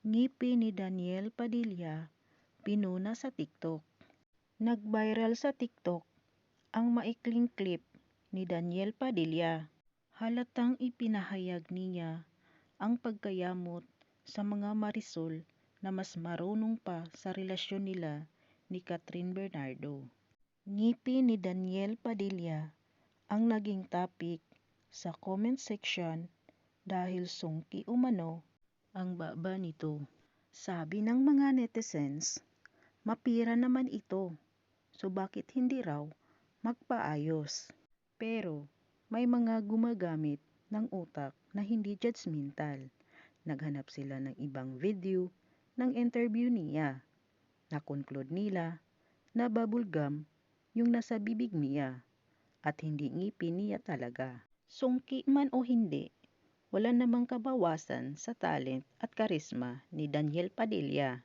Ngipin ni Daniel Padilla pinuna sa TikTok. Nag-viral sa TikTok ang maikling clip ni Daniel Padilla. Halatang ipinahayag niya ang pagkayamot sa mga Marisol na mas marunong pa sa relasyon nila ni Cathryn Bernardo. Ngipin ni Daniel Padilla ang naging topic sa comment section dahil sungki umano ang baba nito. Sabi ng mga netizens, mapira naman ito, so bakit hindi raw magpaayos? Pero may mga gumagamit ng utak na hindi judgmental. Naghanap sila ng ibang video ng interview niya. Nakonclude nila na bubblegum yung nasa bibig niya at hindi ngipin niya talaga. Sungki man o hindi, wala namang kabawasan sa talent at karisma ni Daniel Padilla.